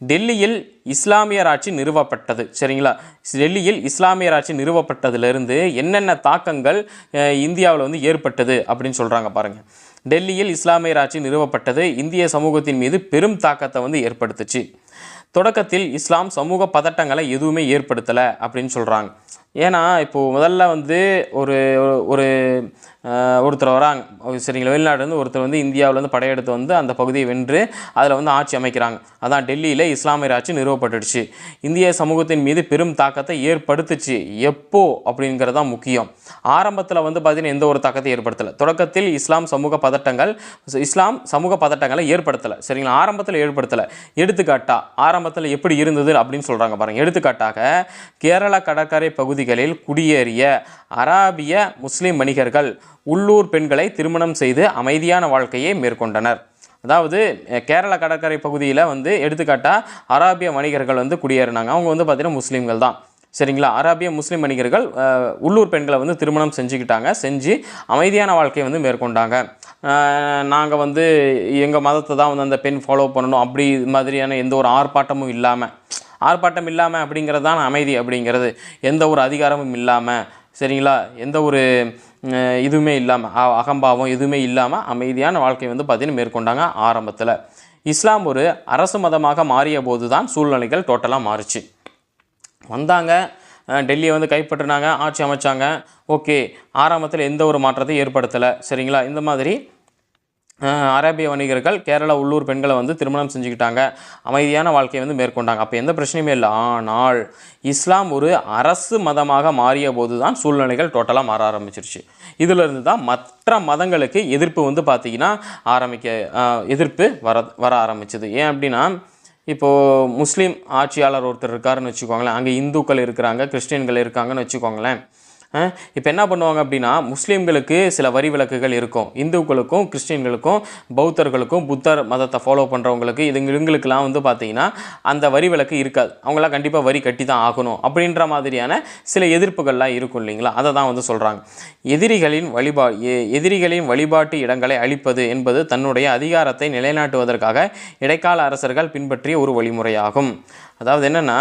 டெல்லியில் இஸ்லாமியர் ஆட்சி நிறுவப்பட்டது. சரிங்களா? டெல்லியில் இஸ்லாமியர் ஆட்சி நிறுவப்பட்டதுலேருந்து என்னென்ன தாக்கங்கள் இந்தியாவில் வந்து ஏற்பட்டது அப்படின்னு சொல்கிறாங்க பாருங்கள் டெல்லியில் இஸ்லாமியர் ஆட்சி நிறுவப்பட்டது இந்திய சமூகத்தின் மீது பெரும் தாக்கத்தை வந்து ஏற்படுத்துச்சு. தொடக்கத்தில் இஸ்லாம் சமூக பதட்டங்களை எதுவுமே ஏற்படுத்தலை அப்படின்னு சொல்கிறாங்க ஏன்னா இப்போது முதல்ல வந்து ஒரு ஒரு ஒருத்தர் வராங்க. சரிங்களா. வெளிநாடு ஒருத்தர் வந்து இந்தியாவிலேருந்து படையெடுத்து வந்து அந்த பகுதியை வென்று அதில் வந்து ஆட்சி அமைக்கிறாங்க. அதான் டெல்லியில் இஸ்லாமியர் ஆட்சி நிறுவப்பட்டுடுச்சு. இந்திய சமூகத்தின் மீது பெரும் தாக்கத்தை ஏற்படுத்துச்சு. எப்போ? அப்படிங்கிறது தான் முக்கியம். ஆரம்பத்தில் வந்து பார்த்திங்கன்னா எந்த ஒரு தாக்கத்தை ஏற்படுத்தலை. தொடக்கத்தில் இஸ்லாம் சமூக பதட்டங்கள் இஸ்லாம் சமூக பதட்டங்களை ஏற்படுத்தலை. சரிங்களா. ஆரம்பத்தில் ஏற்படுத்தலை. எடுத்துக்காட்டாக ஆரம்பத்தில் எப்படி இருந்தது அப்படின்னு சொல்கிறாங்க பாருங்கள் எடுத்துக்காட்டாக கேரளா கடற்கரை பகுதி பகுதிகளில் குடியேறிய அராபிய முஸ்லிம் வணிகர்கள் உள்ளூர் பெண்களை திருமணம் செய்து அமைதியான வாழ்க்கையை மேற்கொண்டனர். அதாவது கேரள கடற்கரை பகுதியில் வந்து எடுத்துக்காட்டாக அராபிய வணிகர்கள் வந்து குடியேறினாங்க. அவங்க வந்து பார்த்திங்கன்னா முஸ்லீம்கள் தான். சரிங்களா? அராபிய முஸ்லீம் வணிகர்கள் உள்ளூர் பெண்களை வந்து திருமணம் செஞ்சுக்கிட்டாங்க. செஞ்சு அமைதியான வாழ்க்கையை வந்து மேற்கொண்டாங்க. நாங்கள் வந்து எங்கள் மதத்தை தான் வந்து அந்த பெண் ஃபாலோ பண்ணணும். அப்படி மாதிரியான எந்த ஒரு ஆர்ப்பாட்டமும் இல்லாமல் ஆர்ப்பாட்டம் இல்லாமல் அப்படிங்கிறது தான் அமைதி அப்படிங்கிறது. எந்த ஒரு அதிகாரமும் இல்லாமல் சரிங்களா? எந்த ஒரு அஹ், இதுவுமே இல்லாமல் அகம்பாவம் எதுவுமே இல்லாமல் அமைதியான வாழ்க்கை வந்து பார்த்தீங்கன்னா மேற்கொண்டாங்க ஆரம்பத்தில். இஸ்லாம் ஒரு அரசு மதமாக மாறிய போது தான் சூழ்நிலைகள் டோட்டலாக மாறுச்சு. வந்தாங்க டெல்லியை வந்து கைப்பற்றினாங்க ஆட்சி அமைச்சாங்க. ஓகே ஆரம்பத்தில் எந்த ஒரு மாற்றத்தையும் ஏற்படுத்தலை சரிங்களா? இந்த மாதிரி அரேபிய வணிகர்கள் கேரளா உள்ளூர் பெண்களை வந்து திருமணம் செஞ்சுக்கிட்டாங்க. அமைதியான வாழ்க்கையை வந்து மேற்கொண்டாங்க. அப்போ எந்த பிரச்சனையுமே இல்லை. ஆனால் இஸ்லாம் ஒரு அரசு மதமாக மாறிய போது தான் சூழ்நிலைகள் டோட்டலாக மாற ஆரம்பிச்சிருச்சு. இதிலிருந்து தான் மற்ற மதங்களுக்கு எதிர்ப்பு வந்து பார்த்திங்கன்னா ஆரம்பிக்க எதிர்ப்பு வர வர ஆரம்பிச்சது. ஏன் அப்படின்னா இப்போது முஸ்லீம் ஆட்சியாளர் ஒருத்தர் இருக்காருன்னு வச்சுக்கோங்களேன். அங்கே இந்துக்கள் இருக்கிறாங்க கிறிஸ்டியன்கள் இருக்காங்கன்னு வச்சுக்கோங்களேன். இப்போ என்ன பண்ணுவாங்க அப்படின்னா முஸ்லீம்களுக்கு சில வரி விலக்குகள் இருக்கும். இந்துக்களுக்கும் கிறிஸ்டின்களுக்கும் பௌத்தர்களுக்கும் புத்தர் மதத்தை ஃபாலோ பண்ணுறவங்களுக்கு இது இவங்களுக்கெல்லாம் வந்து பார்த்தீங்கன்னா அந்த வரி விலக்கு இருக்காது. அவங்களாம் கண்டிப்பாக வரி கட்டி தான் ஆகணும் அப்படின்ற மாதிரியான சில எதிர்ப்புகள்லாம் இருக்கும் இல்லைங்களா? அதை தான் வந்து சொல்கிறாங்க எதிரிகளின் வழிபா எதிரிகளின் வழிபாட்டு இடங்களை அழிப்பது என்பது தன்னுடைய அதிகாரத்தை நிலைநாட்டுவதற்காக இடைக்கால அரசர்கள் பின்பற்றிய ஒரு வழிமுறையாகும். அதாவது என்னென்னா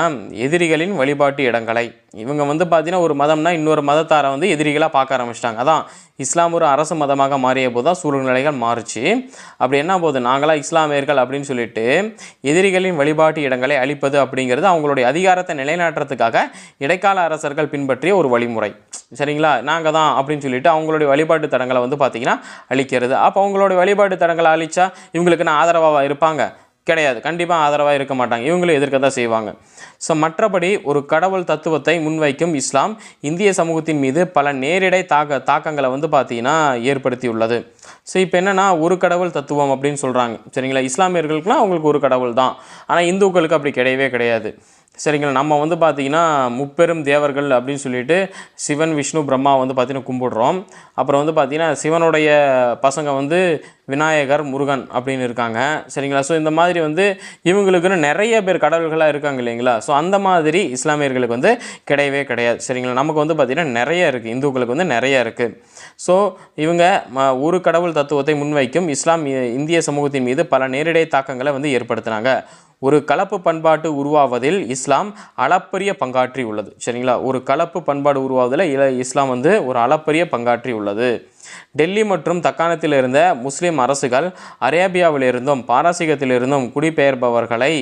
எதிரிகளின் வழிபாட்டு இடங்களை. இவங்க வந்து பார்த்தீங்கன்னா ஒரு மதம்னா இன்னொரு மதத்தாரை வந்து எதிரிகளாக பார்க்க ஆரம்பிச்சிட்டாங்க. அதான் இஸ்லாம் ஒரு அரசு மதமாக மாறிய போது தான் சூழ்நிலைகள் மாறுச்சு. அப்படி என்ன போகுது நாங்களாம் இஸ்லாமியர்கள் அப்படின்னு சொல்லிட்டு எதிரிகளின் வழிபாட்டு இடங்களை அழிப்பது அப்படிங்கிறது அவங்களுடைய அதிகாரத்தை நிலைநாட்டுறதுக்காக இடைக்கால அரசர்கள் பின்பற்றிய ஒரு வழிமுறை. சரிங்களா? நாங்கள் தான் அப்படின்னு சொல்லிட்டு அவங்களுடைய வழிபாட்டு தடங்களை வந்து பார்த்திங்கன்னா அழிக்கிறது. அப்போ அவங்களுடைய வழிபாட்டு தடங்களை அழிச்சா இவங்களுக்கு நான் ஆதரவாக இருப்பாங்க? கிடையாது. கண்டிப்பாக ஆதரவாக இருக்க மாட்டாங்க. இவங்களும் எதிர்க்க தான் செய்வாங்க. ஸோ மற்றபடி ஒரு கடவுள் தத்துவத்தை முன்வைக்கும் இஸ்லாம் இந்திய சமூகத்தின் மீது பல நேரிடை தாக்க தாக்கங்களை வந்து பார்த்தீங்கன்னா ஏற்படுத்தியுள்ளது. ஸோ இப்போ என்னென்னா ஒரு கடவுள் தத்துவம் அப்படின்னு சொல்கிறாங்க சரிங்களா? இஸ்லாமியர்களுக்குலாம் அவங்களுக்கு ஒரு கடவுள் தான். ஆனால் இந்துக்களுக்கு அப்படி கிடையவே கிடையாது. சரிங்களா? நம்ம வந்து பார்த்திங்கன்னா முப்பெரும் தேவர்கள் அப்படின்னு சொல்லிட்டு சிவன் விஷ்ணு பிரம்மா வந்து பார்த்திங்கன்னா கும்பிடுறோம். அப்புறம் வந்து பார்த்திங்கன்னா சிவனுடைய பசங்க வந்து விநாயகர் முருகன் அப்படின்னு இருக்காங்க. சரிங்களா? ஸோ இந்த மாதிரி வந்து இவங்களுக்குன்னு நிறைய பேர் கடவுள்களாக இருக்காங்க இல்லைங்களா? ஸோ அந்த மாதிரி இஸ்லாமியர்களுக்கு வந்து கிடையவே கிடையாது. சரிங்களா? நமக்கு வந்து பார்த்திங்கன்னா நிறைய இருக்குது இந்துக்களுக்கு வந்து நிறைய இருக்குது ஸோ இவங்க ம- ஒரு கடவுள் தத்துவத்தை முன்வைக்கும் இஸ்லாம் இந்திய சமூகத்தின் மீது பல நேரிடை தாக்கங்களை வந்து ஏற்படுத்தினாங்க. ஒரு கலப்பு பண்பாட்டு உருவாவதில் இஸ்லாம் அளப்பரிய பங்காற்றி உள்ளது. சரிங்களா? ஒரு கலப்பு பண்பாடு உருவாவதில் இல இஸ்லாம் வந்து ஒரு அளப்பரிய பங்காற்றி உள்ளது. டெல்லி மற்றும் தக்காணத்தில் இருந்த முஸ்லிம் அரசுகள் அரேபியாவிலிருந்தும் பாரசீகத்திலிருந்தும் குடிபெயர்பவர்களை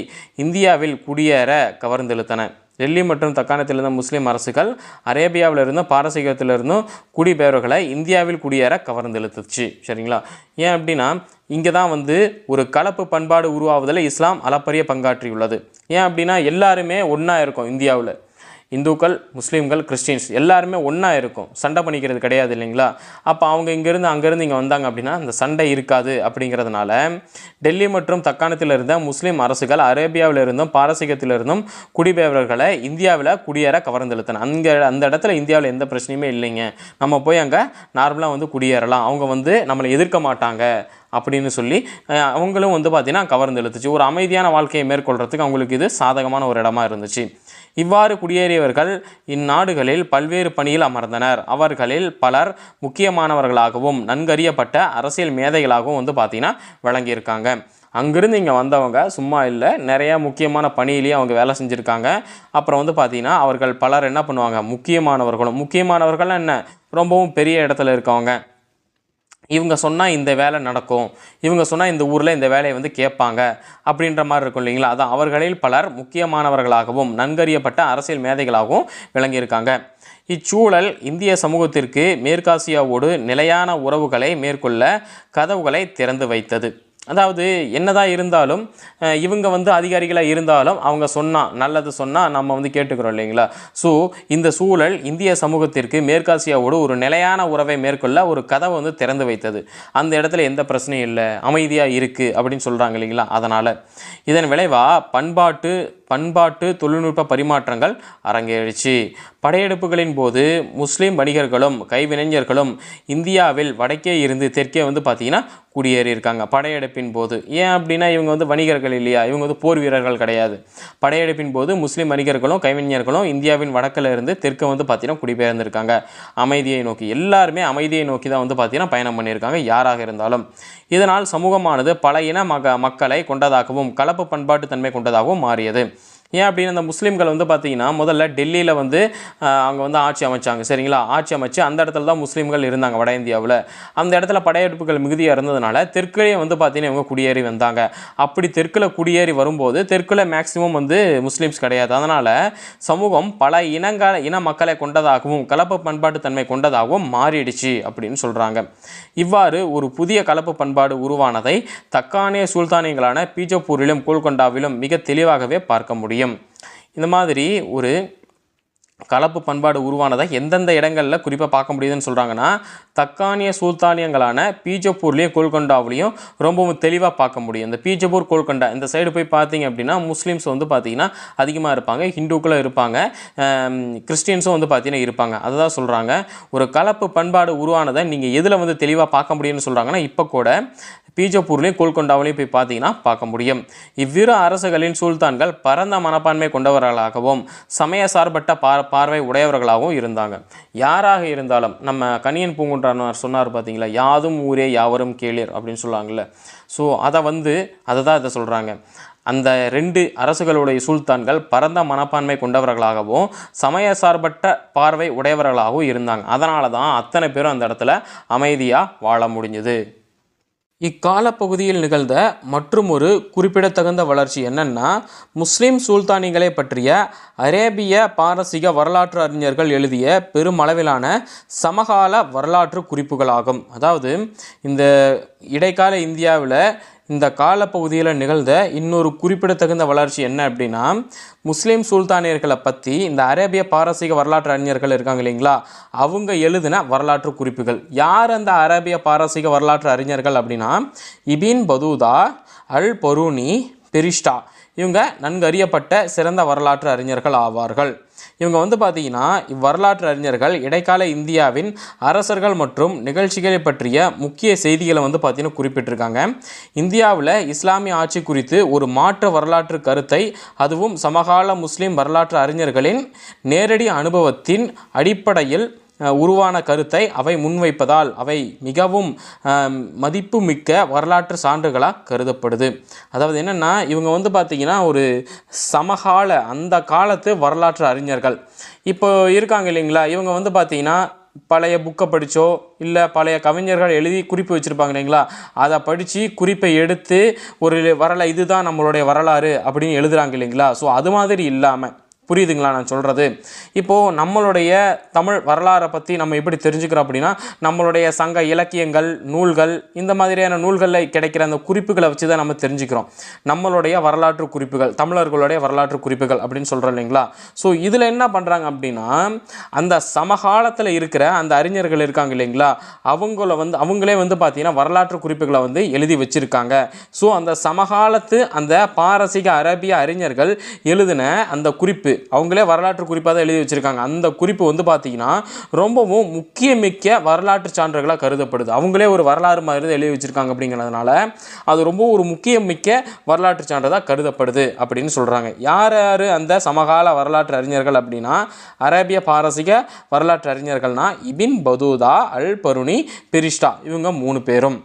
இந்தியாவில் குடியேற கவர்ந்தெழுத்தன. டெல்லி மற்றும் தக்காணத்தில் இருந்த முஸ்லீம் அரசுகள் அரேபியாவிலிருந்தும் பாரசீகத்திலிருந்தும் குடிபெயர்வர்களை இந்தியாவில் குடியேற கவர்ந்தெழுத்துச்சு. சரிங்களா? ஏன் அப்படின்னா இங்கே தான் வந்து ஒரு கலப்பு பண்பாடு உருவாவதில் இஸ்லாம் அளப்பரிய பங்காற்றியுள்ளது. ஏன் அப்படின்னா எல்லாருமே ஒன்றா இருக்கும் இந்தியாவில். இந்துக்கள் முஸ்லீம்கள் கிறிஸ்டின்ஸ் எல்லாருமே ஒன்றா இருக்கும். சண்டை பண்ணிக்கிறது கிடையாது இல்லைங்களா? அப்போ அவங்க இங்கேருந்து அங்கேருந்து இங்கே வந்தாங்க அப்படின்னா அந்த சண்டை இருக்காது அப்படிங்கிறதுனால டெல்லி மற்றும் தக்காணத்தில் இருந்த முஸ்லீம் அரசுகள் அரேபியாவில் இருந்தும் பாரசீகத்திலிருந்தும் குடிபெயர்வர்களை இந்தியாவில் குடியேற கவர்ந்தெழுத்தன. அங்கே அந்த இடத்துல இந்தியாவில் எந்த பிரச்சனையுமே இல்லைங்க. நம்ம போய் அங்கே நார்மலாக வந்து குடியேறலாம். அவங்க வந்து நம்மளை எதிர்க்க மாட்டாங்க. அப்படின்னு சொல்லி அவங்களும் வந்து பார்த்திங்கன்னா கவர்ந்தெழுத்துச்சு ஒரு அமைதியான வாழ்க்கையை மேற்கொள்கிறதுக்கு அவங்களுக்கு இது சாதகமான ஒரு இடமா இருந்துச்சு. இவ்வாறு குடியேறியவர்கள் இந்நாடுகளில் பல்வேறு பணியில் அமர்ந்தனர். அவர்களில் பலர் முக்கியமானவர்களாகவும் நன்கறியப்பட்ட அரசியல் மேதைகளாகவும் வந்து பார்த்திங்கன்னா விளங்கியிருக்காங்க. அங்கேருந்து இங்கே வந்தவங்க சும்மா இல்லை நிறையா முக்கியமான பணியிலேயே அவங்க வேலை செஞ்சுருக்காங்க. அப்புறம் வந்து பார்த்திங்கன்னா அவர்கள் பலர் என்ன பண்ணுவாங்க? முக்கியமானவர்களும் முக்கியமானவர்கள்லாம் என்ன? ரொம்பவும் பெரிய இடத்துல இருக்கவங்க. இவங்க சொன்னால் இந்த வேலை நடக்கும். இவங்க சொன்னால் இந்த ஊரில் இந்த வேலையை வந்து கேட்பாங்க. அப்படின்ற மாதிரி இருக்கும் இல்லைங்களா? அதான் அவர்களில் பலர் முக்கியமானவர்களாகவும் நன்கறியப்பட்ட அரசியல் மேதைகளாகவும் விளங்கியிருக்காங்க. இச்சூழல் இந்திய சமூகத்திற்கு மேற்காசியாவோடு நிலையான உறவுகளை மேற்கொள்ள கதவுகளை திறந்து வைத்தது. அதாவது என்னதான் இருந்தாலும் இவங்க வந்து அதிகாரிகளாக இருந்தாலும் அவங்க சொன்னால் நல்லது சொன்னால் நம்ம வந்து கேட்டுக்கிறோம் இல்லைங்களா? ஸோ இந்த சூழல் இந்திய சமூகத்திற்கு மேற்காசியாவோடு ஒரு நிலையான உறவை மேற்கொள்ள ஒரு கதவை வந்து திறந்து வைத்தது. அந்த இடத்துல எந்த பிரச்சனையும் இல்லை அமைதியாக இருக்குது அப்படின்னு சொல்கிறாங்க இல்லைங்களா? அதனால் இதன் விளைவாக பண்பாட்டு பண்பாட்டு தொழில்நுட்ப பரிமாற்றங்கள் அரங்கேறிச்சு. படையெடுப்புகளின் போது முஸ்லீம் வணிகர்களும் கைவினைஞர்களும் இந்தியாவில் வடக்கே இருந்து தெற்கே வந்து பார்த்திங்கன்னா குடியேறியிருக்காங்க. படையெடுப்பின் போது. ஏன் அப்படின்னா இவங்க வந்து வணிகர்கள் இல்லையா? இவங்க வந்து போர் வீரர்கள் கிடையாது. படையெடுப்பின் போது முஸ்லீம் வணிகர்களும் கைவிஞர்களும் இந்தியாவின் வடக்கில் இருந்து தெற்கு வந்து பார்த்திங்கன்னா குடிபெயர்ந்திருக்காங்க. அமைதியை நோக்கி. எல்லாருமே அமைதியை நோக்கி தான் வந்து பார்த்திங்கன்னா பயணம் பண்ணியிருக்காங்க யாராக இருந்தாலும். இதனால் சமூகமானது பல இன மக மக்களை கொண்டதாகவும் கலப்பு பண்பாட்டு தன்மை கொண்டதாகவும் மாறியது. ஏன் அப்படின்னு அந்த முஸ்லீம்கள் வந்து பார்த்தீங்கன்னா முதல்ல டெல்லியில் வந்து அவங்க வந்து ஆட்சி அமைச்சாங்க. சரிங்களா? ஆட்சி அமைச்சு அந்த இடத்துல தான் முஸ்லீம்கள் இருந்தாங்க வட இந்தியாவில். அந்த இடத்துல படையெடுப்புகள் மிகுதியாக இருந்ததுனால தெற்குலேயே வந்து பார்த்தீங்கன்னா இவங்க குடியேறி வந்தாங்க. அப்படி தெற்கில் குடியேறி வரும்போது தெற்கில் மேக்சிமம் வந்து முஸ்லீம்ஸ் கிடையாது. அதனால் சமூகம் பல இனங்க இன மக்களை கொண்டதாகவும் கலப்பு பண்பாட்டு தன்மை கொண்டதாகவும் மாறிடுச்சு அப்படின்னு சொல்கிறாங்க இவ்வாறு ஒரு புதிய கலப்பு பண்பாடு உருவானதை தக்கானிய சுல்தானியங்களான பீஜப்பூரிலும் கோல்கொண்டாவிலும் மிக தெளிவாகவே பார்க்க முடியும். இந்த மாதிரி ஒரு கலப்பு பண்பாடு உருவானதை எந்தெந்த இடங்களில் குறிப்பாக பார்க்க முடியுதுன்னு சொல்கிறாங்கன்னா தக்கானிய சுல்தானியங்களான பீஜப்பூர்லேயும் கோல்கொண்டாவிலையும் ரொம்பவும் தெளிவாக பார்க்க முடியும். இந்த பீஜப்பூர் கோல்கொண்டா இந்த சைடு போய் பார்த்தீங்க அப்படின்னா முஸ்லீம்ஸ் வந்து பார்த்தீங்கன்னா அதிகமாக இருப்பாங்க ஹிந்துக்களும் இருப்பாங்க கிறிஸ்டின்ஸும் கிறிஸ்டியன்ஸும் வந்து பார்த்தீங்கன்னா இருப்பாங்க. அதை தான் சொல்கிறாங்க ஒரு கலப்பு பண்பாடு உருவானதை நீங்கள் எதில் வந்து தெளிவாக பார்க்க முடியும்னு சொல்கிறாங்கன்னா இப்போ கூட பீஜப்பூர்லேயும் கோல்கொண்டாவிலையும் போய் பார்த்தீங்கன்னா பார்க்க முடியும். இவ்விரு அரசுகளின் சுல்தான்கள் பரந்த மனப்பான்மை கொண்டவர்களாகவும் சமய சார்பட்ட பார் பார்வை உடையவர்களாகவும் இருந்தாங்க. யாராக இருந்தாலும் நம்ம கணியன் பூங்குன்றார் சொன்னார் பார்த்தீங்களா? யாதும் ஊரே யாவரும் கேளிர் அப்படின்னு சொல்லுவாங்கல்ல. ஸோ அதை வந்து அதை தான் இதை சொல்கிறாங்க அந்த ரெண்டு அரசுகளுடைய சுல்தான்கள் பரந்த மனப்பான்மை கொண்டவர்களாகவும் சமய சார்பட்ட பார்வை உடையவர்களாகவும் இருந்தாங்க. அதனால தான் அத்தனை பேரும் அந்த இடத்துல அமைதியாக வாழ முடிஞ்சது. இக்காலப்பகுதியில் நிகழ்ந்த மற்றும் ஒரு குறிப்பிடத்தகுந்த வளர்ச்சி என்னன்னா முஸ்லிம் சுல்தானிகளை பற்றிய அரேபிய பாரசீக வரலாற்று அறிஞர்கள் எழுதிய பெருமளவிலான சமகால வரலாற்று குறிப்புகளாகும். அதாவது இந்த இடைக்கால இந்தியாவில் இந்த காலப்பகுதியில் நிகழ்ந்த இன்னொரு குறிப்பிடத்தகுந்த வளர்ச்சி என்ன அப்படின்னா முஸ்லீம் சுல்தானியர்களை பற்றி இந்த அரேபிய பாரசீக வரலாற்று அறிஞர்கள் இருக்காங்க இல்லைங்களா? அவங்க எழுதின வரலாற்று குறிப்புகள். யார் அந்த அரேபிய பாரசீக வரலாற்று அறிஞர்கள் அப்படின்னா இபின் பதூதா அல் பொருனி பெரிஷ்டா. இவங்க நன்கு அறியப்பட்ட சிறந்த வரலாற்று அறிஞர்கள் ஆவார்கள். இவங்க வந்து பார்த்தீங்கன்னா இவ்வரலாற்று அறிஞர்கள் இடைக்கால இந்தியாவின் அரசர்கள் மற்றும் நிகழ்ச்சிகளை பற்றிய முக்கிய செய்திகளை வந்து பார்த்தீங்கன்னா குறிப்பிட்டிருக்காங்க. இந்தியாவில் இஸ்லாமிய ஆட்சி குறித்து ஒரு மாற்று வரலாற்று கருத்தை அதுவும் சமகால முஸ்லீம் வரலாற்று அறிஞர்களின் நேரடி அனுபவத்தின் அடிப்படையில் உருவான கருத்தை அவை முன்வைப்பதால் அவை மிகவும் மதிப்புமிக்க வரலாற்று சான்றுகளாக கருதப்படுது. அதாவது என்னென்னா இவங்க வந்து பார்த்திங்கன்னா ஒரு சமகால அந்த காலத்து வரலாற்று அறிஞர்கள். இப்போ இருக்காங்க இல்லைங்களா? இவங்க வந்து பார்த்திங்கன்னா பழைய புக்கை படித்தோ இல்லை பழைய கவிஞர்கள் எழுதி குறிப்பு வச்சுருப்பாங்க இல்லைங்களா? அதை படித்து குறிப்பை எடுத்து ஒரு வரலை இதுதான் நம்மளுடைய வரலாறு அப்படின்னு எழுதுகிறாங்க இல்லைங்களா? ஸோ அது மாதிரி இல்லாமல் புரியுதுங்களா நான் சொல்கிறது இப்போது நம்மளுடைய தமிழ் வரலாறை பற்றி நம்ம எப்படி தெரிஞ்சுக்கிறோம் அப்படின்னா நம்மளுடைய சங்க இலக்கியங்கள் நூல்கள் இந்த மாதிரியான நூல்களில் கிடைக்கிற அந்த குறிப்புகளை வச்சு தான் நம்ம தெரிஞ்சுக்கிறோம். நம்மளுடைய வரலாற்று குறிப்புகள் தமிழர்களுடைய வரலாற்று குறிப்புகள் அப்படின்னு சொல்கிறோம் இல்லைங்களா? ஸோ இதில் என்ன பண்ணுறாங்க அப்படின்னா அந்த சமகாலத்தில் இருக்கிற அந்த அறிஞர்கள் இருக்காங்க இல்லைங்களா? அவங்கள வந்து அவங்களே வந்து பார்த்தீங்கன்னா வரலாற்று குறிப்புகளை வந்து எழுதி வச்சுருக்காங்க. ஸோ அந்த சமகாலத்து அந்த பாரசீக அரேபிய அறிஞர்கள் எழுதின அந்த குறிப்பு குறிப்பு அவங்களே வரலாற்று குறிப்பாக தான் எழுதி வச்சுருக்காங்க. அந்த குறிப்பு வந்து பார்த்திங்கன்னா ரொம்பவும் முக்கியமிக்க வரலாற்று சான்றுகளாக கருதப்படுது. அவங்களே ஒரு வரலாறு மாதிரி தான் எழுதி வச்சுருக்காங்க அப்படிங்கிறதுனால அது ரொம்ப ஒரு முக்கியமிக்க வரலாற்று சான்றதாக கருதப்படுது அப்படின்னு சொல்கிறாங்க யார் யார் அந்த சமகால வரலாற்று அறிஞர்கள் அப்படின்னா அரேபிய பாரசீக வரலாற்று அறிஞர்கள்னா இபின் பதூதா அல் பருணி பிரிஷ்டா இவங்க மூணு பேரும்.